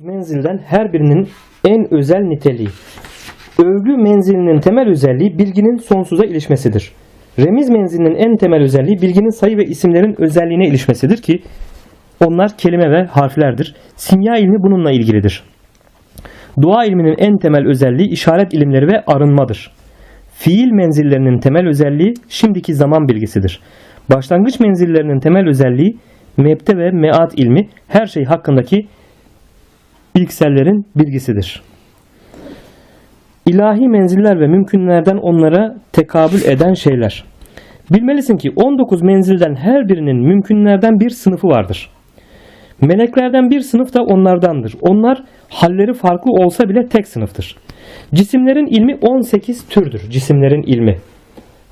menzilden her birinin en özel niteliği. Övgü menzilinin temel özelliği bilginin sonsuza ilişmesidir. Remiz menzilinin en temel özelliği bilginin sayı ve isimlerin özelliğine ilişmesidir ki onlar kelime ve harflerdir. Simya ilmi bununla ilgilidir. Dua ilminin en temel özelliği işaret ilimleri ve arınmadır. Fiil menzillerinin temel özelliği şimdiki zaman bilgisidir. Başlangıç menzillerinin temel özelliği mebte ve meat ilmi her şey hakkındaki bilgisellerin bilgisidir. İlahi menziller ve mümkünlerden onlara tekabül eden şeyler. Bilmelisin ki 19 menzilden her birinin mümkünlerden bir sınıfı vardır. Meleklerden bir sınıf da onlardandır. Onlar halleri farklı olsa bile tek sınıftır. Cisimlerin ilmi 18 türdür. Cisimlerin ilmi.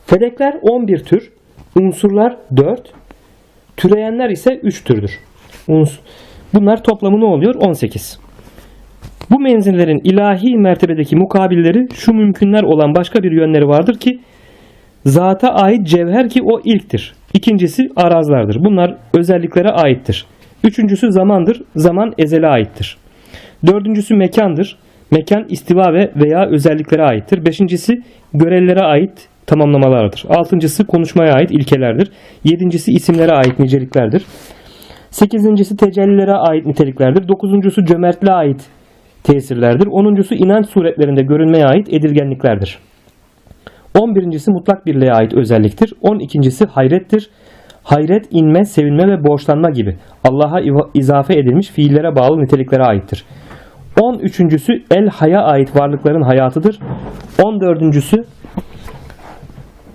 Felekler 11 tür, unsurlar 4, türeyenler ise 3 türdür. Bunlar toplamı ne oluyor? 18. Bu menzillerin ilahi mertebedeki mukabilleri şu mümkünler olan başka bir yönleri vardır ki zata ait cevher ki o ilktir. İkincisi arazlardır. Bunlar özelliklere aittir. Üçüncüsü zamandır. Zaman ezele aittir. Dördüncüsü mekandır. Mekan istiva ve veya özelliklere aittir. Beşincisi görevlere ait tamamlamalardır. Altıncısı konuşmaya ait ilkelerdir. Yedincisi isimlere ait niceliklerdir. Sekizincisi tecellilere ait niteliklerdir. Dokuzuncusu cömertliğe ait tesirlerdir. Onuncusu inanç suretlerinde görünmeye ait edilgenliklerdir. On birincisi mutlak birliğe ait özelliktir. On ikincisi hayrettir. Hayret, inme, sevinme ve borçlanma gibi Allah'a izafe edilmiş fiillere bağlı niteliklere aittir. On üçüncüsü el haya ait varlıkların hayatıdır. On dördüncüsü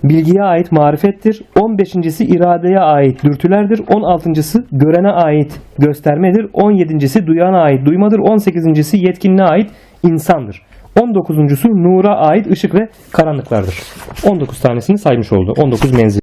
bilgiye ait marifettir. 15.si iradeye ait dürtülerdir. 16.sı görene ait göstermedir. 17.si duyana ait duymadır. 18.si yetkinliğe ait insandır. 19.sü nura ait ışık ve karanlıklardır. 19 tanesini saymış oldu. 19 menzil.